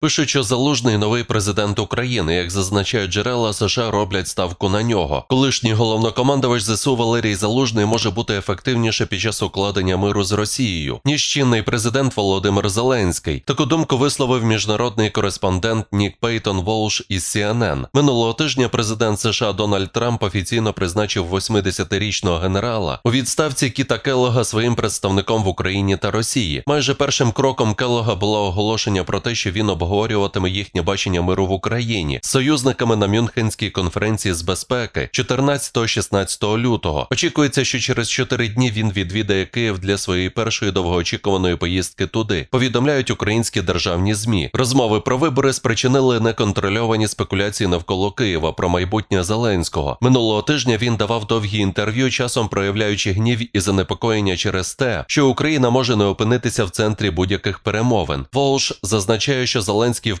Пишуть, що залужний новий президент України, як зазначають джерела, США роблять ставку на нього. Колишній головнокомандувач ЗСУ Валерій Залужний може бути ефективніше під час укладення миру з Росією, ніж чинний президент Володимир Зеленський. Таку думку висловив міжнародний кореспондент Нік Пейтон Волш із CNN. Минулого тижня президент США Дональд Трамп офіційно призначив 80-річного генерала у відставці Кіта Келлога своїм представником в Україні та Росії. Майже першим кроком Келлога було оголошення про те, що він обговорюватиме їхнє бачення миру в Україні з союзниками на Мюнхенській конференції з безпеки 14-16 лютого. Очікується, що через 4 дні він відвідає Київ для своєї першої довгоочікуваної поїздки туди. Повідомляють українські державні змі. Розмови про вибори спричинили неконтрольовані спекуляції навколо Києва про майбутнє Зеленського. Минулого тижня він давав довгі інтерв'ю, часом проявляючи гнів і занепокоєння через те, що Україна може не опинитися в центрі будь-яких перемовин. Волш зазначає, що Зеленський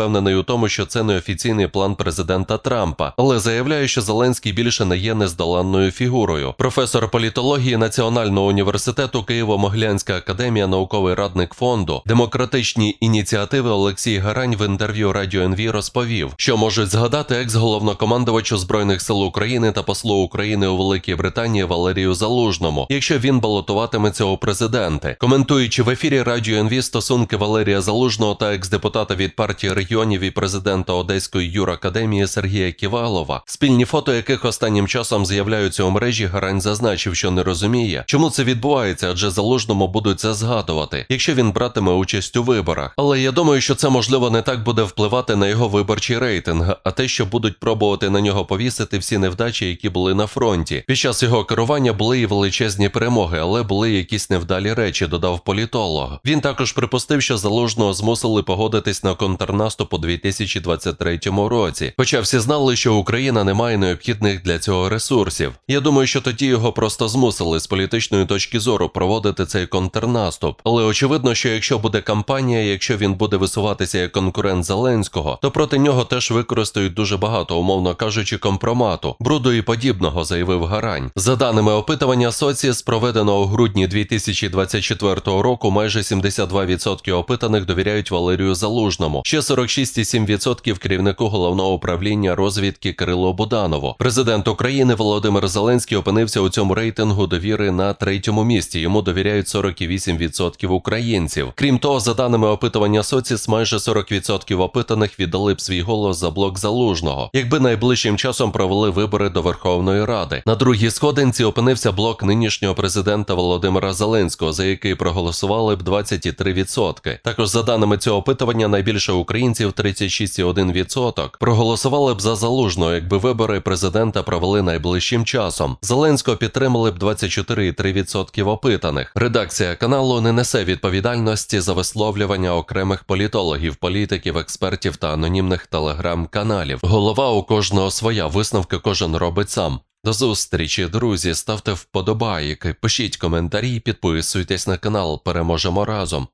впевнений у тому, що це не офіційний план президента Трампа, але заявляє, що Зеленський більше не є нездоланною фігурою. Професор політології Національного університету Києво-Моглянська академія, науковий радник фонду демократичні ініціативи Олексій Гарань в інтерв'ю Радіо НВ розповів, що можуть згадати екс-головнокомандувачу збройних сил України та послу України у Великій Британії Валерію Залужному, якщо він балотуватиметься у президенти. Коментуючи в ефірі Радіо НВ стосунки Валерія Залужного та екс-депутата від партії регіонів і президента Одеської юракадемії Сергія Ківалова, спільні фото яких останнім часом з'являються у мережі, Гарань зазначив, що не розуміє, чому це відбувається, адже залужному будуть це згадувати, якщо він братиме участь у виборах. Але я думаю, що це можливо не так буде впливати на його виборчий рейтинг, а те, що будуть пробувати на нього повісити всі невдачі, які були на фронті. Під час його керування були і величезні перемоги, але були якісь невдалі речі, додав політолог. Він також припустив, що залужного змусили погодитись на контрнаступ у 2023 році. Хоча всі знали, що Україна не має необхідних для цього ресурсів. Я думаю, що тоді його просто змусили з політичної точки зору проводити цей контрнаступ. Але очевидно, що якщо буде кампанія, якщо він буде висуватися як конкурент Зеленського, то проти нього теж використають дуже багато, умовно кажучи, компромату, бруду і подібного, заявив Гарань. За даними опитування Соціс, проведеного у грудні 2024 року, майже 72% опитаних довіряють Валерію Залужному, ще 46,7% керівнику головного управління розвідки Кирило Буданову. Президент України Володимир Зеленський опинився у цьому рейтингу довіри на третьому місці. Йому довіряють 48% українців. Крім того, за даними опитування Соціс, майже 40% опитаних віддали б свій голос за блок залужного, якби найближчим часом провели вибори до Верховної Ради. На другій сходинці опинився блок нинішнього президента Володимира Зеленського, за який проголосували б 23%. Також за даними цього опитування, найбільше українців 36,1% проголосували б за залужного, якби вибори президента провели найближчим часом. Зеленського підтримали б 24,3% опитаних. Редакція каналу не несе відповідальності за висловлювання окремих політологів, політиків, експертів та анонімних телеграм-каналів. Голова у кожного своя висновки кожен робить сам. До зустрічі, друзі. Ставте вподобайки, пишіть коментарі, підписуйтесь на канал. Переможемо разом.